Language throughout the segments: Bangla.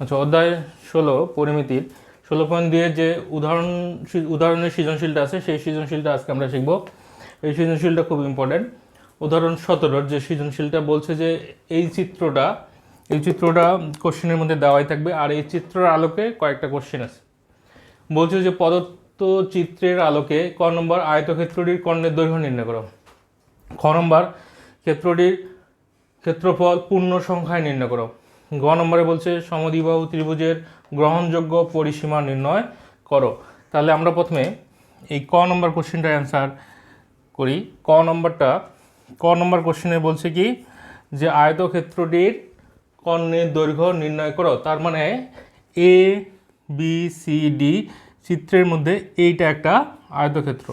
আচ্ছা অধ্যায় ষোলো, পরিমিতির। ষোলো পয়েন্ট দিয়ে যে উদাহরণ, উদাহরণের সৃজনশীলটা আছে, সেই সৃজনশীলটা আজকে আমরা শিখব। এই সৃজনশীলটা খুব ইম্পর্ট্যান্ট উদাহরণ সতেরোর যে সৃজনশীলটা বলছে যে এই চিত্রটা এই চিত্রটা কোশ্চেনের মধ্যে দেওয়াই থাকবে, আর এই চিত্রের আলোকে কয়েকটা কোশ্চেন আছে। বলছে যে প্রদত্ত চিত্রের আলোকে ক নম্বর আয়তক্ষেত্রটির কর্ণের দৈর্ঘ্য নির্ণয় করো। খ নম্বর ক্ষেত্রটির ক্ষেত্রফল পূর্ণ সংখ্যায় নির্ণয় করো। গ নম্বরে বলছে সমদ্বিবাহু ত্রিভুজের গ্রহণযোগ্য পরিসীমা নির্ণয় করো। তাহলে আমরা প্রথমে এই ক নম্বর কোশ্চেনটা অ্যান্সার করি। ক নম্বরটা, ক নম্বর কোশ্চেনে বলছে কি, যে আয়তক্ষেত্রটির কর্ণের দৈর্ঘ্য নির্ণয় করো। তার মানে এ বি সি ডি চিত্রের মধ্যে এইটা একটা আয়তক্ষেত্র।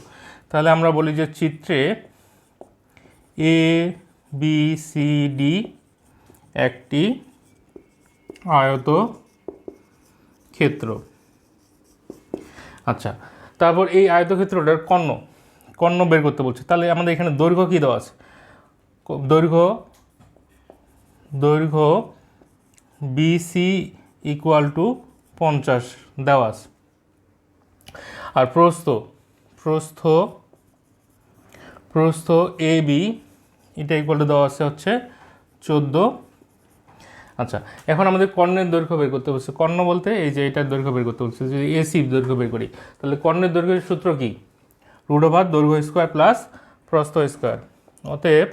তাহলে আমরা বলি যে চিত্রে এ বি সি ডি একটি আয়ত ক্ষেত্র। আচ্ছা তারপর এই আয়তক্ষেত্রটার কর্ণ কর্ণ বের করতে বলছে। তাহলে আমাদের এখানে দৈর্ঘ্য কী দেওয়া আছে? দৈর্ঘ্য দৈর্ঘ্য বিসি ইকুয়াল টু পঞ্চাশ দেওয়া আছে। আর প্রস্থ প্রস্থ প্রস্থ এ বি এটা ইকুয়াল টু দেওয়া আছে হচ্ছে চোদ্দ আচ্ছা এখন আমাদের কর্ণের দৈর্ঘ্য বের করতে বলছে। কর্ণ বলতে এই যে এটার দৈর্ঘ্য বের করতে বলছে, যদি এসি দৈর্ঘ্য বের করি, তাহলে কর্ণের দৈর্ঘ্যের সূত্র কি? রুট ওভার দৈর্ঘ্য স্কোয়ার প্লাস প্রস্থ স্কোয়ার। অতএব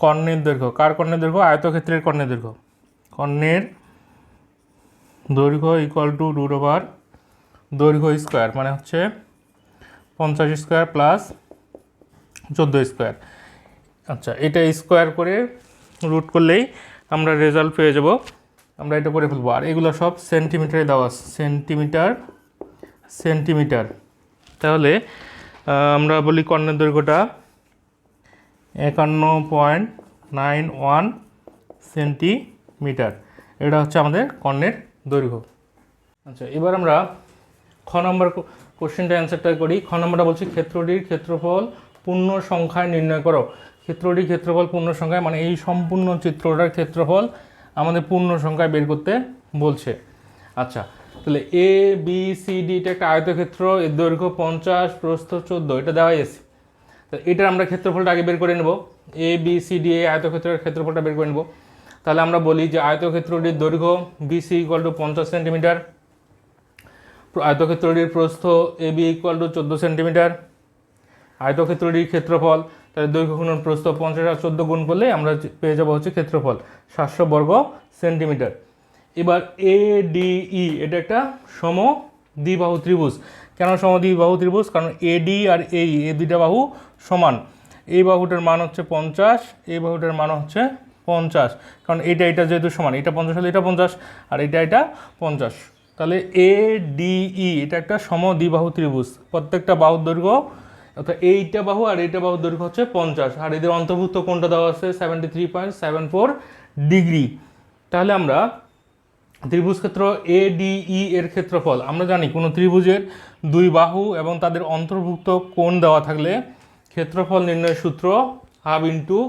কর্ণের দৈর্ঘ্য, কার কর্ণের দৈর্ঘ্য? আয়তক্ষেত্রের কর্ণের দৈর্ঘ্য। কর্ণের দৈর্ঘ্য ইকুয়াল টু রুট ওভার দৈর্ঘ্য স্কোয়ার মানে হচ্ছে পঞ্চাশ স্কোয়ার প্লাস চোদ্দ স্কোয়ার। আচ্ছা এটা স্কোয়ার করে রুট করলেই আমরা রেজাল্ট পেয়ে যাব। আমরা এটা করে ফেলব। আর এগুলো সব সেন্টিমিটারে দেওয়া সেন্টিমিটার সেন্টিমিটার তাহলে আমরা বলি কর্ণের দৈর্ঘ্যটা একান্ন পয়েন্ট নাইন ওয়ান সেন্টিমিটার। এটা হচ্ছে আমাদের কর্ণের দৈর্ঘ্য। আচ্ছা এবার আমরা খ নম্বর কোশ্চেনটা অ্যান্সারটা করি। খ নম্বরটা বলছি, ক্ষেত্রটির ক্ষেত্রফল পূর্ণ সংখ্যায় নির্ণয় করো। ক্ষেত্রটির ক্ষেত্রফল পূর্ণ সংখ্যায় মানে এই সম্পূর্ণ চিত্রটার ক্ষেত্রফল আমাদের পূর্ণ সংখ্যায় বের করতে বলছে। আচ্ছা তাহলে এ বি সি ডি এটা একটা আয়তক্ষেত্র, এর দৈর্ঘ্য পঞ্চাশ, প্রস্থ চোদ্দ, এটা দেওয়া আছে তো এটার আমরা ক্ষেত্রফলটা আগে বের করে নেব। এ বি সি ডি এ আয়তক্ষেত্রের ক্ষেত্রফলটা বের করে নেব। তাহলে আমরা বলি যে আয়তক্ষেত্রটির দৈর্ঘ্য বিসি ইকুয়াল টু পঞ্চাশ সেন্টিমিটার আয়তক্ষেত্রটির প্রস্থ এ বি ইকুয়াল টু চোদ্দ সেন্টিমিটার আয়তক্ষেত্রটির ক্ষেত্রফল, তাহলে দৈর্ঘ্য গুণন প্রস্থ পঞ্চাশ আর চোদ্দ গুণ করলে আমরা পেয়ে যাব হচ্ছে ক্ষেত্রফল, সাতশো বর্গ সেন্টিমিটার। এবার এ ডি ই এটা একটা সম দ্বিবাহু ত্রিভুজ। কেন সম দ্বিবাহু ত্রিভুজ? কারণ এডি আর এই এ দুইটা বাহু সমান। এই বাহুটার মান হচ্ছে পঞ্চাশ, এই বাহুটার মান হচ্ছে পঞ্চাশ। কারণ এটা এটা যেহেতু সমান, এটা পঞ্চাশ হলে এটা পঞ্চাশ, আর এটা এটা পঞ্চাশ। তাহলে এ ডি ই এটা একটা সম দ্বিবাহু ত্রিভুজ। প্রত্যেকটা বাহুর দৈর্ঘ্য অর্থাৎ এইটা বাহু আর এইটা বাহুর দৈর্ঘ্য হচ্ছে পঞ্চাশ। আর এদের অন্তর্ভুক্ত কোনটা দেওয়া আছে? Seventy three point seven four degree. তাহলে আমরা ত্রিভুজ ক্ষেত্র এ ই এর ক্ষেত্রফল, আমরা জানি কোনো ত্রিভুজের দুই বাহু এবং তাদের অন্তর্ভুক্ত কোণ দেওয়া থাকলে ক্ষেত্রফল নির্ণয়ের সূত্র হাফ ইন্টু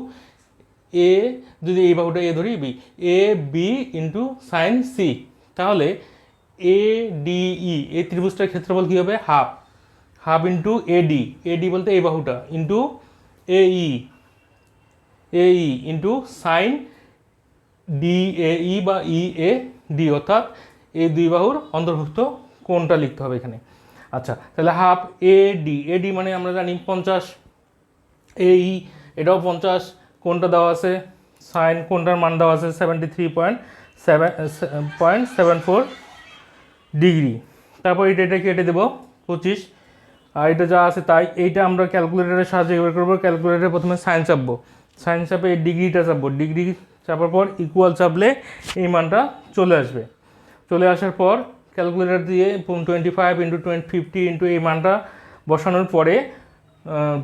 এ যদি এই বাহুটা এ ধরি B A B into sine C তাহলে এ ই এই ত্রিভুজটার ক্ষেত্রফল কী হবে? Half. Half into AD AD বলতে এই বাহুটা, into A E A E into sine D A E বা ই এ ডি, অর্থাৎ এই দুই বাহুর অন্তর্ভুক্ত কোনটা লিখতে হবে এখানে। আচ্ছা তাহলে half A D A D মানে আমরা জানি পঞ্চাশ, এ ই, এটাও পঞ্চাশ কোনটা দেওয়া আছে সাইন কোনটার মান দেওয়া আছে seventy three point seven point seven four degree. তারপর এটা এটা কেটে দেবো, পঁচিশ আর এটা যা আছে তাই, এইটা আমরা ক্যালকুলেটারের সাহায্যে বের করব। ক্যালকুলেটারে প্রথমে সাইন চাপবো। সাইন চাপে এই ডিগ্রিটা চাপবো। ডিগ্রি চাপার পর ইকুয়াল চাপলে এই মানটা চলে আসবে। চলে আসার পর ক্যালকুলেটার দিয়ে twenty five into twenty fifty into এই মানটা বসানোর পরে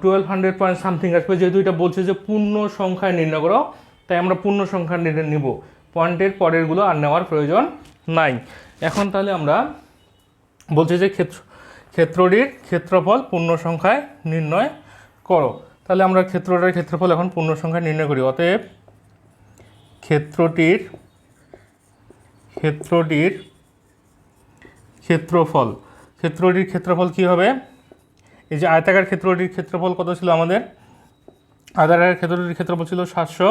টুয়েলভ হান্ড্রেড পয়েন্ট সামথিং আসবে। যেহেতু এটা বলছে যে পূর্ণ সংখ্যায় নির্ণয় করো, তাই আমরা পূর্ণ সংখ্যা নির্ণয় নিব। পয়েন্টের পরেরগুলো আর নেওয়ার প্রয়োজন নাই। এখন তাহলে আমরা বলছে যে ক্ষেত্র ক্ষেত্রটির ক্ষেত্রফল পূর্ণ সংখ্যায় নির্ণয় করো। তাহলে আমরা ক্ষেত্রটার ক্ষেত্রফল এখন পূর্ণ সংখ্যায় নির্ণয় করি। অতএব ক্ষেত্রটির ক্ষেত্রটির ক্ষেত্রফল ক্ষেত্রটির ক্ষেত্রফল কি হবে? এই যে আয়তাকার ক্ষেত্রটির ক্ষেত্রফল কত ছিল আমাদের? আয়তাকার ক্ষেত্রটির ক্ষেত্রফল ছিল সাতশো।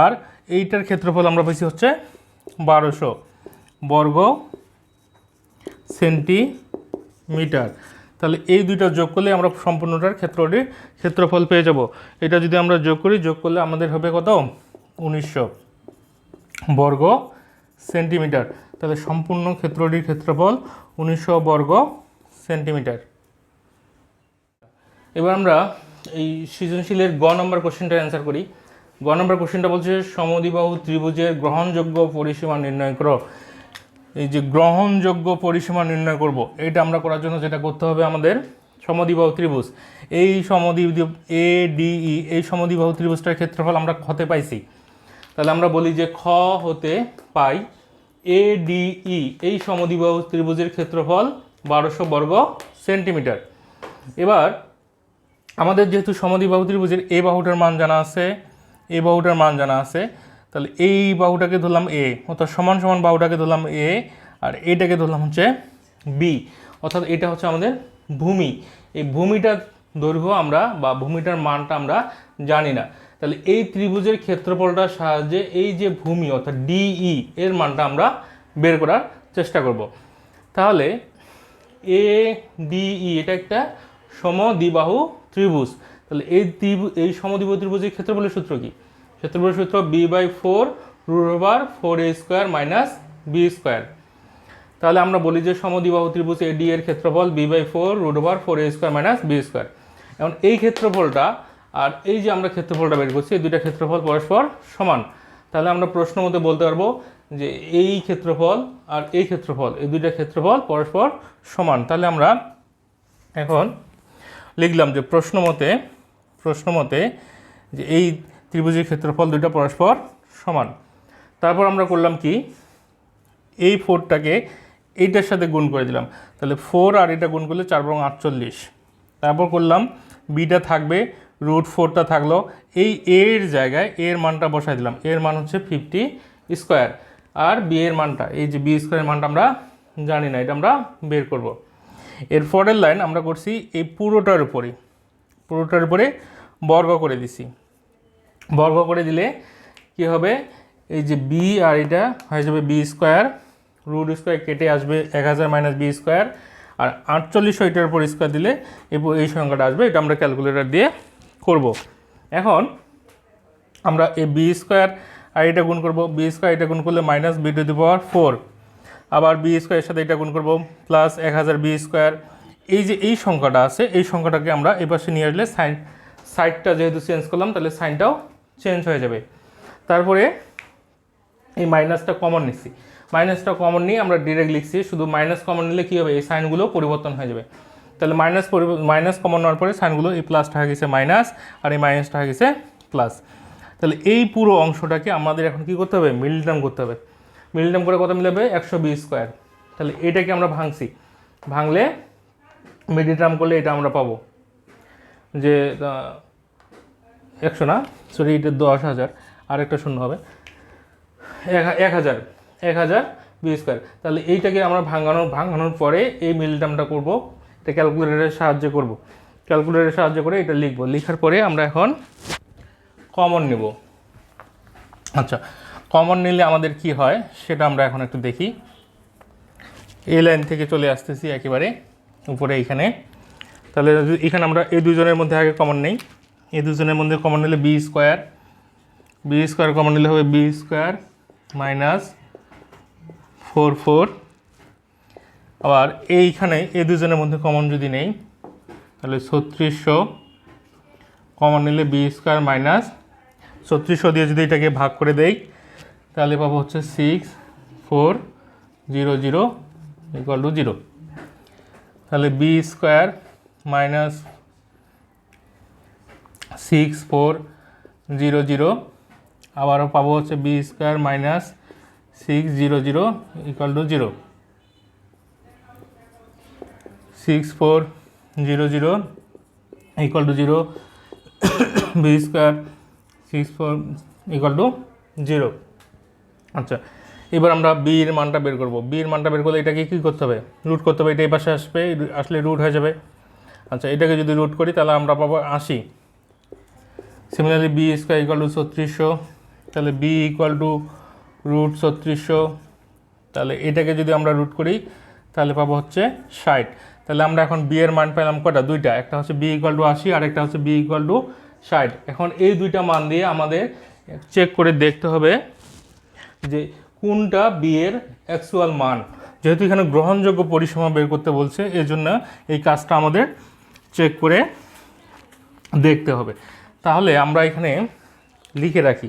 আর এইটার ক্ষেত্রফল আমরা পেয়েছি হচ্ছে বারোশো। বর্গ সেন্টিমিটার তাহলে এই দুইটা যোগ করলে আমরা সম্পূর্ণটার ক্ষেত্রটির ক্ষেত্রফল পেয়ে যাব। এটা যদি আমরা যোগ করি, যোগ করলে আমাদের হবে কত? উনিশশো বর্গ সেন্টিমিটার। তাহলে সম্পূর্ণ ক্ষেত্রটির ক্ষেত্রফল উনিশশো বর্গ সেন্টিমিটার। এবার আমরা এই সৃজনশীলের গ নম্বর কোশ্চেনটা অ্যান্সার করি। গ নম্বর কোশ্চেনটা বলছে, সমদ্বিবাহু ত্রিভুজের গ্রহণযোগ্য পরিসীমা নির্ণয় করো। এই যে গ্রহণযোগ্য পরিসীমা নির্ণয় করব, এটা আমরা করার জন্য যেটা করতে হবে আমাদের সমদ্বিবাহু ত্রিভুজ। এই সমদ্বি এ ডিই এই সমদ্বিবাহু ত্রিভুজটার ক্ষেত্রফল আমরা হতে পাইছি। তাহলে আমরা বলি যে খ হতে পাই এ ডিই এই সমদ্বিবাহু ত্রিভুজের ক্ষেত্রফল বারোশো বর্গ সেন্টিমিটার। এবার, আমাদের যেহেতু সমদ্বিবাহু ত্রিভুজের এ বাহুটার মান জানা আছে এ বাহুটার মান জানা আছে তাহলে এই বাহুটাকে ধরলাম এ অর্থাৎ সমান সমান বাহুটাকে ধরলাম এ আর এটাকে ধরলাম হচ্ছে বি অর্থাৎ এটা হচ্ছে আমাদের ভূমি। এই ভূমিটার দৈর্ঘ্য আমরা বা ভূমিটার মানটা আমরা জানি না। তাহলে এই ত্রিভুজের ক্ষেত্রফলটার সাহায্যে এই যে ভূমি, অর্থাৎ ডিই এর মানটা আমরা বের করার চেষ্টা করব। তাহলে এ ডিই এটা একটা সমদ্বিবাহু ত্রিভুজ। তাহলে এই ত্রিভুজ এই সমদ্বিবাহু ত্রিভুজের ক্ষেত্রফলের সূত্র কি? ক্ষেত্রফলের সূত্র B by four root over four A square minus B square তাহলে আমরা বলি যে সমদ্বিবাহু ত্রিভুজ এডি এর ক্ষেত্রফল B by four root over four A square minus B square এখন এই ক্ষেত্রফলটা আর এই যে আমরা ক্ষেত্রফলটা বের করছি, এই দুইটা ক্ষেত্রফল পরস্পর সমান। তাহলে আমরা প্রশ্ন মতে বলতে পারব যে এই ক্ষেত্রফল আর এই ক্ষেত্রফল, এই দুইটা ক্ষেত্রফল পরস্পর সমান। তাহলে আমরা এখন লিখলাম যে প্রশ্ন মতে প্রশ্ন মতে যে এই ত্রিভুজের ক্ষেত্রফল দুইটা পরস্পর সমান। তারপর আমরা করলাম কি? এই ফোরটাকে এইটার সাথে গুণ করে দিলাম। তাহলে ফোর আর এটা গুণ করলে চার বরং আটচল্লিশ। তারপর করলাম বিটা থাকবে, রুট ফোরটা থাকল এই এর জায়গায় এর মানটা বসাই দিলাম। এর মান হচ্ছে ফিফটি স্কোয়ার। আর বি এর মানটা, এই যে বি স্কোয়ারের মানটা আমরা জানি না, এটা আমরা বের করব। এর পরের লাইন আমরা করছি এই পুরোটার উপরে পুরোটার উপরে বর্গ করে দিছি। বর্গ করে দিলে কি হবে? এই যে বি আর এটা হয়ে যাবে বি স্কোয়ার রুট স্কোয়ার কেটে আসবে এক হাজার মাইনাস বি স্কোয়ার আর আটচল্লিশশো এটার উপর স্কোয়ার দিলে এই সংখ্যাটা আসবে, এটা আমরা ক্যালকুলেটর দিয়ে করব। এখন আমরা এই বি স্কোয়ার আর এটা গুণ করব। বি স্কোয়ার এটা গুণ করলে minus B to the power four আবার বি স্কোয়ারের সাথে এটা গুণ করব প্লাস এক হাজার বি স্কোয়ার এই যে এই সংখ্যাটা আছে, এই সংখ্যাটাকে আমরা এই পাশে নিয়ে আসলে সাইন সাইডটা যেহেতু চেঞ্জ করলাম, তাহলে সাইনটাও চেঞ্জ হয়ে যাবে। তারপরে এই মাইনাসটা কমন নিচ্ছি। মাইনাসটা কমন নিয়ে আমরা ডিরেক্ট লিখছি, শুধু মাইনাস কমন নিলে কী হবে? এই সাইনগুলো পরিবর্তন হয়ে যাবে। তাহলে মাইনাস মাইনাস কমন নেওয়ার পরে সাইনগুলো এই প্লাসটা হয়ে গেছে মাইনাস আর এই মাইনাসটা হয়ে গেছে প্লাস তাহলে এই পুরো অংশটাকে আমাদের এখন কি করতে হবে? মিডল টার্ম করতে হবে। মিডল টার্ম করে কত মিলাবে? একশো বি স্কোয়ার তাহলে এটাকে আমরা ভাঙছি। ভাঙলে মিডল টার্ম করলে এটা আমরা পাবো। যে একশো না? সরি, এটা দশ হাজার। আর একটা শূন্য হবে। এক হাজার। এক হাজার বি স্কোয়ার তাহলে এইটাকে আমরা ভাঙানোর ভাঙানোর পরে এই মিল টার্মটা করব। এটা ক্যালকুলেটরের সাহায্যে করব। ক্যালকুলেটরের সাহায্য করে এটা লিখব। লেখার পরে আমরা এখন কমন নেব। আচ্ছা কমন নিলে আমাদের কি হয়? সেটা আমরা এখন একটু দেখি। এই লাইন থেকে চলে আসতেছি একেবারে উপরে এইখানে তাহলে এখানে আমরা এই দুজনের মধ্যে আগে কমন নেই। এই দুজনের মধ্যে কমন নিলে B square B square common নিলে হবে B square minus four four আবার এইখানে এই দুজনের মধ্যে কমন যদি নেই, তাহলে ছত্রিশশো। কমন নিলে বি স্কোয়ার মাইনাস ছত্রিশশো দিয়ে যদি এটাকে ভাগ করে দেই, তাহলে পাবো হচ্ছে six four zero zero equal to zero তাহলে B square minus six four zero zero আবারও পাবো হচ্ছে B square minus six zero zero equal to zero six four zero zero equal to zero B square six four equal to zero আচ্ছা এবার আমরা বি এর মানটা বের করব। বি মানটা বের করলে এটাকে কী করতে হবে? রুট করতে হবে। এটা এই পাশে আসবে, আসলে রুট হয়ে যাবে। আচ্ছা এটাকে যদি রুট করি তাহলে আমরা পাবো আশি। Similarly B square equal to ছত্রিশশো। তাহলে বি ইকুয়াল টু রুট ছত্রিশশো। তাহলে এটাকে যদি আমরা রুট করি, তাহলে পাবো হচ্ছে ষাট। তাহলে আমরা এখন বি এর মান পেলাম কটা? দুইটা। একটা হচ্ছে বি ইকুয়াল টু আশি, আর একটা হচ্ছে বি ইকুয়াল টু ষাট। এখন এই দুইটা মান দিয়ে আমাদের চেক করে দেখতে হবে যে কোনটা বি এর অ্যাকচুয়াল মান। যেহেতু এখানে গ্রহণযোগ্য পরিসীমা বের করতে বলছে এই জন্য এই কাজটা আমাদের চেক করে দেখতে হবে। তাহলে আমরা এখানে লিখে রাখি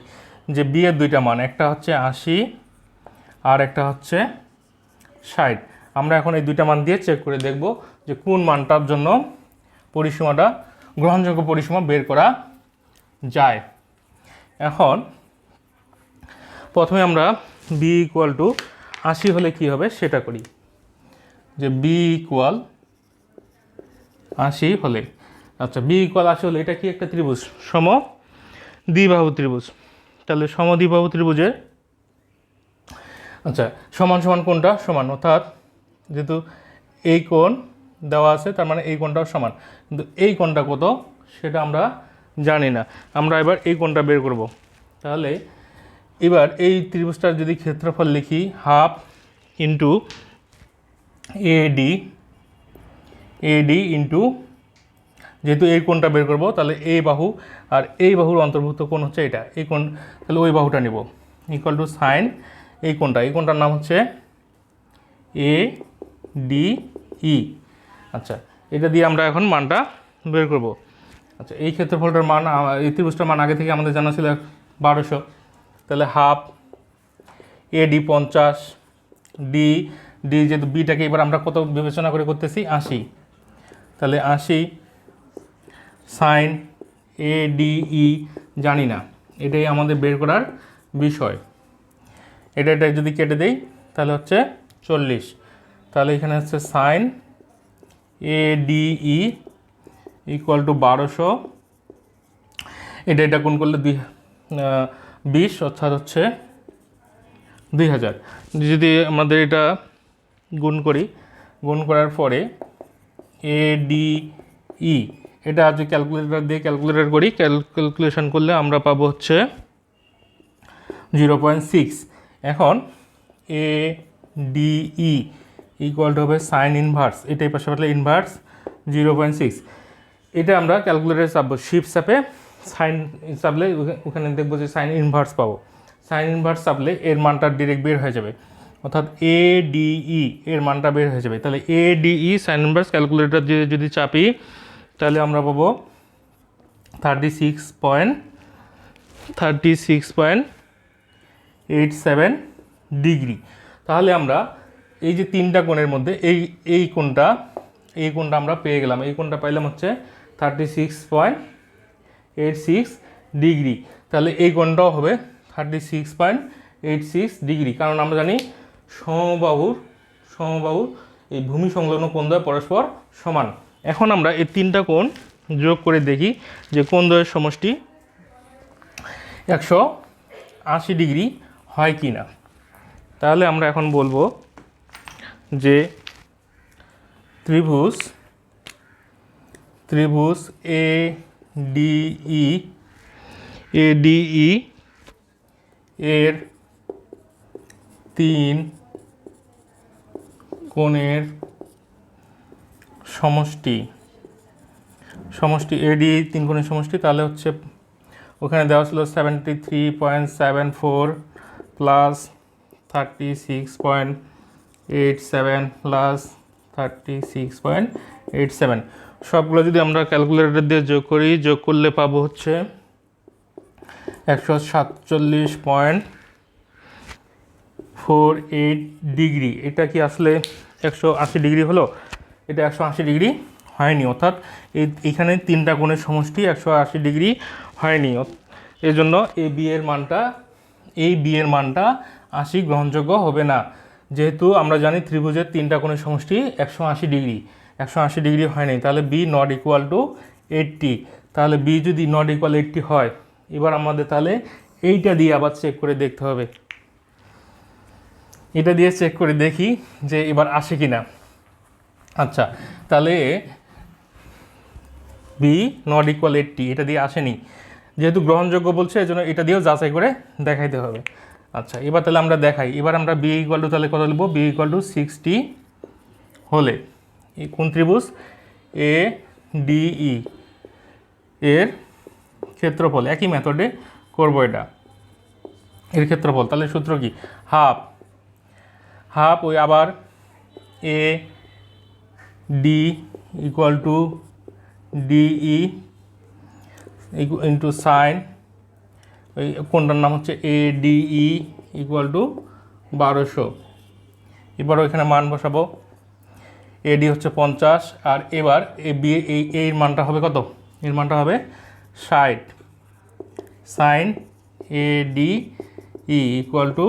যে বি এর দুইটা মান, একটা হচ্ছে আশি আর একটা হচ্ছে ষাট। আমরা এখন এই দুইটা মান দিয়ে চেক করে দেখব যে কোন মানটার জন্য পরিসীমাটা, গ্রহণযোগ্য পরিসীমা বের করা যায়। এখন প্রথমে আমরা বি ইকুয়াল টু আশি হলে কি হবে সেটা করি। যে বি ইকুয়াল আশি হলে আচ্ছা বি ইকুয়াল আশি হলে এটা কি একটা ত্রিভুজ? সম দ্বিবাহু ত্রিভুজ। তাহলে সম দ্বিবাহু ত্রিভুজের আচ্ছা সমান সমান কোনটা? সমান অর্থাৎ যেহেতু এই কোণ দেওয়া আছে তার মানে এই কোণটাও সমান। কিন্তু এই কোণটা কত? সেটা আমরা জানি না। আমরা এবার এই কোণটা বের করব। তাহলে এবার এই ত্রিভুজটার যদি ক্ষেত্রফল লিখি half into AD AD into যেহেতু এই কোণটা বের করব, তাহলে এই বাহু আর এই বাহুর অন্তর্ভুক্ত কোণ হচ্ছে এটা। এই কোণ, তাহলে ওই বাহুটা নিব। ইকুয়াল টু সাইন এই কোণটা। এই কোণটার নাম হচ্ছে এ ডি ই আচ্ছা এটা দিয়ে আমরা এখন মানটা বের করব। আচ্ছা এই ক্ষেত্রফলটার মান এই ত্রিভুজটার মান আগে থেকে আমাদের জানা ছিল বারোশো। তাহলে হাফ এ ডি পঞ্চাশ ডি ডি যেহেতু বিটাকে এবার আমরা কত বিবেচনা করে করতেছি? আশি। তাহলে আশি সাইন, এ ই, জানি না। এটাই আমাদের বের করার বিষয়। এটা এটা যদি কেটে দেই, তাহলে হচ্ছে চল্লিশ। তাহলে এখানে হচ্ছে sine, A E equal to বারোশো। এটা এটা গুণ করলে দুই বিশ, অর্থাৎ হচ্ছে দুই হাজার। যদি আমাদের এটা গুণ করি, গুণ করার পরে, এ, ডি, ই এটা যদি ক্যালকুলেটর দিয়ে ক্যালকুলেটর করি। ক্যালকুলেশন করলে আমরা পাবো হচ্ছে জিরো পয়েন্ট সিক্স এখন এ ডিই ইকুয়াল টু হবে সাইন ইনভার্স এটাই পাশে পাশে ইনভার্স জিরো পয়েন্ট সিক্স এটা আমরা ক্যালকুলেটারে চাপবো। শিপ চাপে সাইন চাপলে ওখা- ওখানে দেখব যে সাইন ইনভার্স পাবো। সাইন ইনভার্স চাপলে এর মানটা ডিরেক্ট বের হয়ে যাবে। অর্থাৎ এ ডিই এর মানটা বের হয়ে যাবে। তাহলে A DE sine inverse calculator দিয়ে যদি চাপি তাহলে আমরা পাবো thirty six point thirty six point eight seven degree তাহলে আমরা এই যে তিনটা কোণের মধ্যে এই এই কোণটা এই কোণটা আমরা পেয়ে গেলাম। এই কোণটা পাইলাম হচ্ছে thirty six point eight six degree তাহলে এই কোণটাও হবে thirty six point eight six degree কারণ আমরা জানি সমবাহুর সমবাহুর এই ভূমি সংলগ্ন কোণ দ্বয় পরস্পর সমান। এখন আমরা এই তিনটা কোণ যোগ করে দেখি যে কোন দ্বয়ের সমষ্টি একশো আশি ডিগ্রি হয় কি না তাহলে আমরা এখন বলব যে ত্রিভুজ ত্রিভুজ এ ডিই এ ডিই এর তিন কোণের সমষ্টি সমষ্টি এডি তিন কোণের সমষ্টি, তাহলে হচ্ছে ওখানে দেওয়া ছিল seventy three point seven four plus thirty six point eight seven plus thirty six point eight seven সবগুলো যদি আমরা ক্যালকুলেটর দিয়ে যোগ করি, যোগ করলে পাবো হচ্ছে একশো সাতচল্লিশ পয়েন্ট ফোর এইট ডিগ্রি এটা কি আসলে একশো আশি ডিগ্রি হলো? এটা একশো আশি ডিগ্রি হয়নি, অর্থাৎ এখানে তিনটা কোণের সমষ্টি একশো আশি ডিগ্রি হয়নি। এই জন্য এই বিয়ের মানটা এই বিয়ের মানটা আশি গ্রহণযোগ্য হবে না। যেহেতু আমরা জানি ত্রিভুজের তিনটা কোণের সমষ্টি একশো আশি ডিগ্রি, একশো আশি ডিগ্রি হয়নি, তাহলে B not equal to eighty. তাহলে বি যদি নট ইকুয়াল এইটটি হয়, এবার আমাদের তাহলে এইটা দিয়ে আবার চেক করে দেখতে হবে। এটা দিয়ে চেক করে দেখি যে এবার আসে কি না আচ্ছা তাহলে বি নট ইকুয়াল এইটটি এটা দিয়ে আসেনি। যেহেতু গ্রহণযোগ্য বলছে এই জন্য এটা দিয়েও যাচাই করে দেখাইতে হবে। আচ্ছা এবার তাহলে আমরা দেখাই। এবার আমরা বি ইকুয়াল টু তাহলে কত লিখব? বি ইকুয়াল টু সিক্সটি হলে। কোন ত্রিভুজ? এ ডিই এর ক্ষেত্রফল, একই মেথডে করব এটা। এর ক্ষেত্রফল, তাহলে সূত্র কি? হাফ হাফ ওই আবার A D equal to DE into sine ওই কোনটার নাম হচ্ছে এ ডিই ইকুয়াল টু বারোশো। এবার ওইখানে মান বসাবো। এডি হচ্ছে পঞ্চাশ, আর এবার এ বি এই এর মানটা হবে কত? এর মানটা হবে ষাট। Sine A D E equal to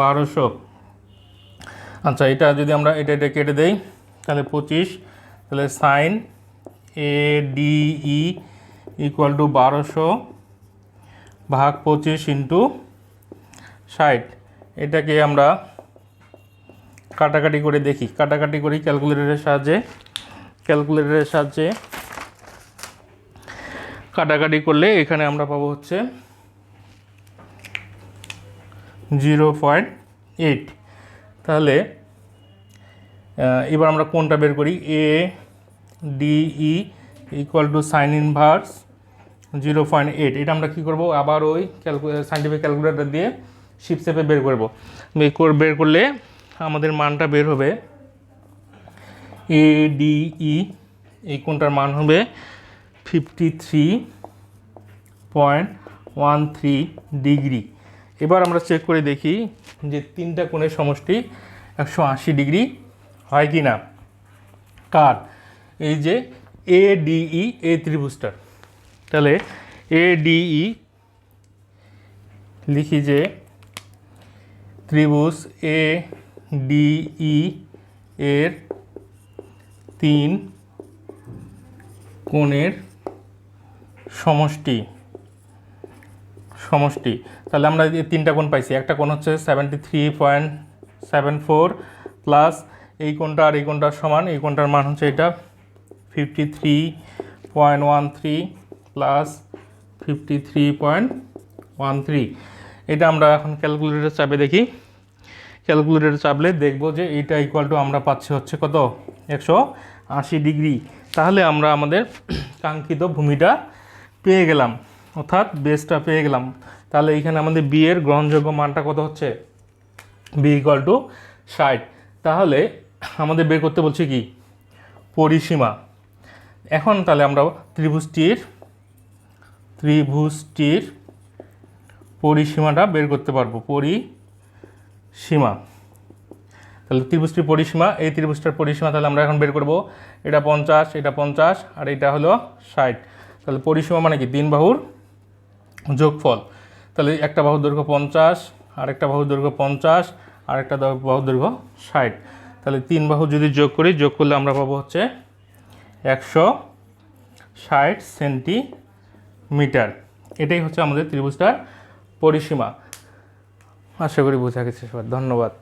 বারোশো। আচ্ছা এটা যদি আমরা এটা এটা কেটে দেই। তাহলে পঁচিশ, তাহলে sine A DE equal to বারোশো ভাগ পঁচিশ ইন্টু ষাট। এটাকে আমরা কাটাকাটি করে দেখি। কাটাকাটি করি ক্যালকুলেটরের সাহায্যে। ক্যালকুলেটরের সাহায্যে কাটাকাটি করলে এখানে আমরা পাবো হচ্ছে জিরো পয়েন্ট এইট তাহলে এবার আমরা কোনটা বের করি? A DE equal to sine inverse zero point eight এটা আমরা কী করব? আবার ওই ক্যালকুলে সাইন্টিফিক ক্যালকুলেটর দিয়ে শিপসেপে বের করব। বের বের করলে আমাদের মানটা বের হবে এ ডিই এই কোনটার মান হবে fifty three point one three degree এবার আমরা চেক করে দেখি যে তিনটা কোণের সমষ্টি একশো আশি ডিগ্রি হয় কি না? কার? এই যে এ ডিই এই ত্রিভুজটার। তাহলে এ ডিই লিখি যে ত্রিভুজ এ ডিই এর তিন কোণের সমষ্টি। সমষ্টি। তাহলে আমরা তিনটা কোণ পাইছি। একটা কোণ হচ্ছে seventy three point seven four plus এই কোণটা আর এই কোণটার সমান, এই কোণটার মান হচ্ছে এটা fifty three point one three plus fifty three point one three এটা আমরা এখন ক্যালকুলেটর চাপে দেখি। ক্যালকুলেটর চাপলে দেখব যে এইটা ইকুয়াল টু আমরা পাচ্ছি হচ্ছে কত? একশো আশি ডিগ্রি তাহলে আমরা আমাদের কাঙ্ক্ষিত ভূমিটা পেয়ে গেলাম। অর্থাৎ বেসটা পেয়ে গেলাম। তাহলে এইখানে আমাদের বি এর গ্রহণযোগ্য মানটা কত হচ্ছে? বি ইকুয়াল টু ষাট। তাহলে আমাদের বের করতে বলছে কি? পরিসীমা। এখন তাহলে আমরা ত্রিভুজটির ত্রিভুজটির পরিসীমাটা বের করতে পারব। পরিসীমা। তাহলে ত্রিভুজটির পরিসীমা, এই ত্রিভুজটার পরিসীমা তাহলে আমরা এখন বের করব। এটা পঞ্চাশ এটা পঞ্চাশ, আর এটা হলো ষাট। তাহলে পরিসীমা মানে কি? তিন বাহুর যোগফল। তাহলে একটা বাহুর দৈর্ঘ্য পঞ্চাশ, আরেকটা বাহুর দৈর্ঘ্য পঞ্চাশ, আরেকটা বাহুর দৈর্ঘ্য ষাট। তাহলে তিন বাহু যদি যোগ করি, যোগ করলে আমরা পাবো হচ্ছে একশো ষাট সেন্টিমিটার। এটাই হচ্ছে আমাদের ত্রিভুজটার পরিসীমা। আশা করি বোঝা গেছে সবার। ধন্যবাদ।